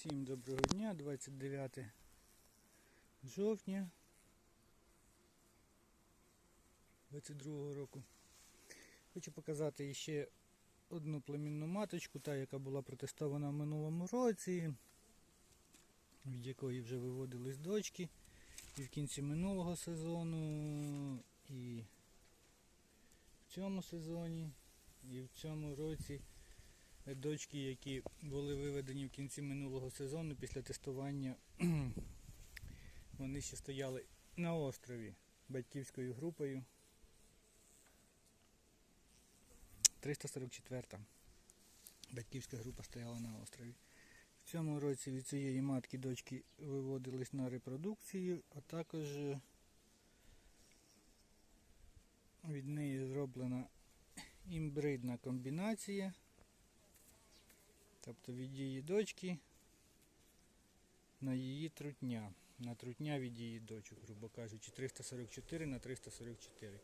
Всім доброго дня, 29 жовтня 22 року. Хочу показати ще одну племінну маточку, та яка була протестована в минулому році, від якої вже виводились дочки. І в кінці минулого сезону, і в цьому сезоні, і в цьому році дочки, які були виведені в кінці минулого сезону після тестування, вони ще стояли на острові батьківською групою. 344 батьківська група стояла на острові. В цьому році від цієї матки дочки виводились на репродукцію, а також від неї зроблена імбридна комбінація. Тобто від її дочки на її трутня. На трутня від її дочок, грубо кажучи, 344 на 344.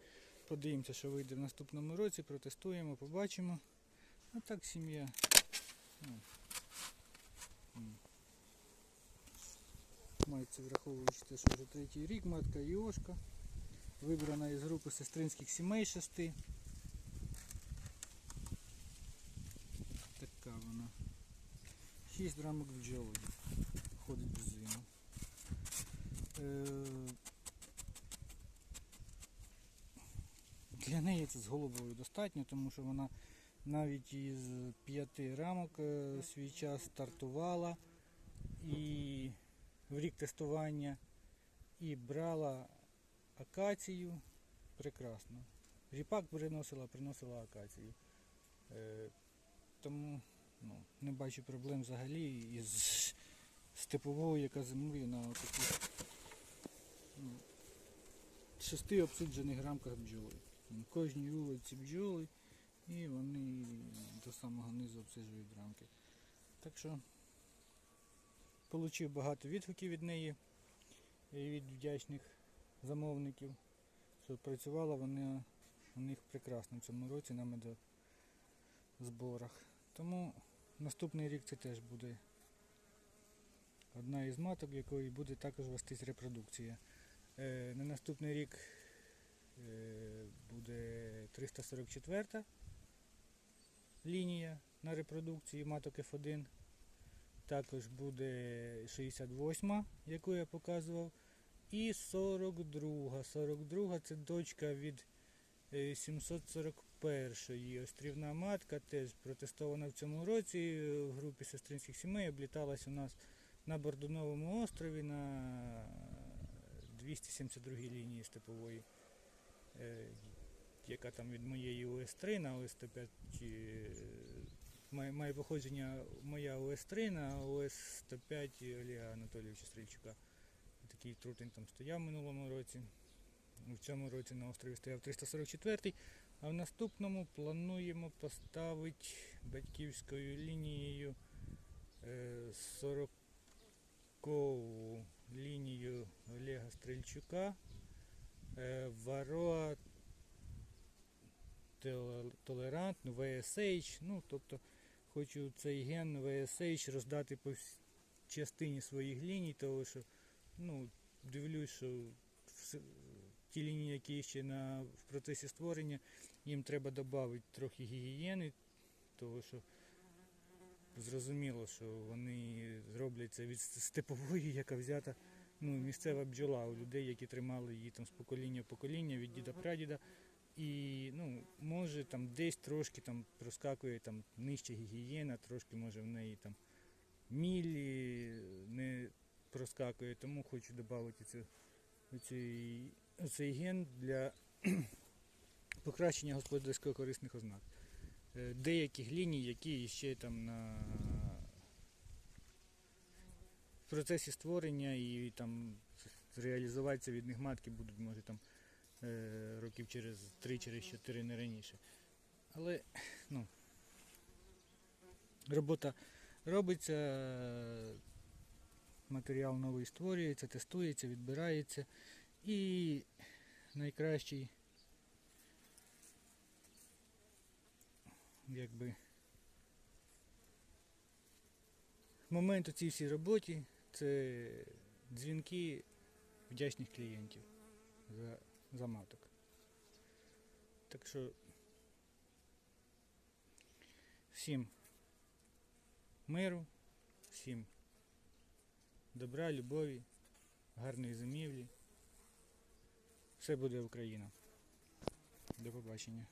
Подивимося, що вийде в наступному році, протестуємо, побачимо. А так сім'я. ну. Мається враховуючи те, що вже третій рік, матка Іошка. Вибрана із групи сестринських сімей шести. Така вона. 6 рамок бджоли. Ходить без зиму. Е, Для неї це з головою достатньо, тому що вона навіть із п'яти рамок е, свій час стартувала і в рік тестування і брала акацію прекрасно. Ріпак приносила, приносила акацію. Е, тому ну, не бачу проблем взагалі із степовою, яка зимує на таких ну, шести обсуджених рамках бджоли. На кожній вулиці бджоли і вони до самого низу обсиджують рамки. Так що отримав багато відгуків від неї і від вдячних замовників, працювала вона у них прекрасно в цьому році на медозборах. Тому наступний рік це теж буде одна із маток, якої буде також вестись репродукція. Е, на наступний рік е, буде 344 лінія на репродукції маток F1. Також буде 68, яку я показував. І 42. 42 це дочка від е, 741 острівна матка, теж протестована в цьому році е, в групі сестринських сімей, обліталась у нас на Бордуновому острові на 272 лінії степової, е, яка там від моєї ОС-3 на ОС-105 е, має, має походження моя ОС-3 на ОС-105 Олега Анатолійовича Стрільчука. Такий трутень там стояв минулому році. В цьому році на острові стояв 344-й, а в наступному плануємо поставити батьківською лінією е, 40 лінію Олега Стрельчука, е, Вароа Толерант, ну, VSH, ну, тобто хочу цей ген VSH роздати по частині своїх ліній, тому що ну, дивлюсь, що ті лінії, які ще на, в процесі створення, їм треба додати трохи гігієни, тому що зрозуміло, що вони зроблять це від степової, яка взята ну, місцева бджола у людей, які тримали її там з покоління в покоління, від діда прадіда. І ну, може там десь трошки там проскакує там нижча гігієна, трошки може в неї там мілі не проскакує, тому хочу додати цю, цей, цей ген для покращення господарсько корисних ознак. Е, Деяких ліній, які ще там на в процесі створення і там реалізуватися від них матки будуть, може там е, років через 3 через 4 не раніше. Але ну, робота робиться, матеріал новий створюється, тестується, відбирається. І найкращий якби момент у цій всій роботі це дзвінки вдячних клієнтів за, за маток. Так що всім миру, всім добра, любові, гарної зимівлі. Все буде Україна. До побачення.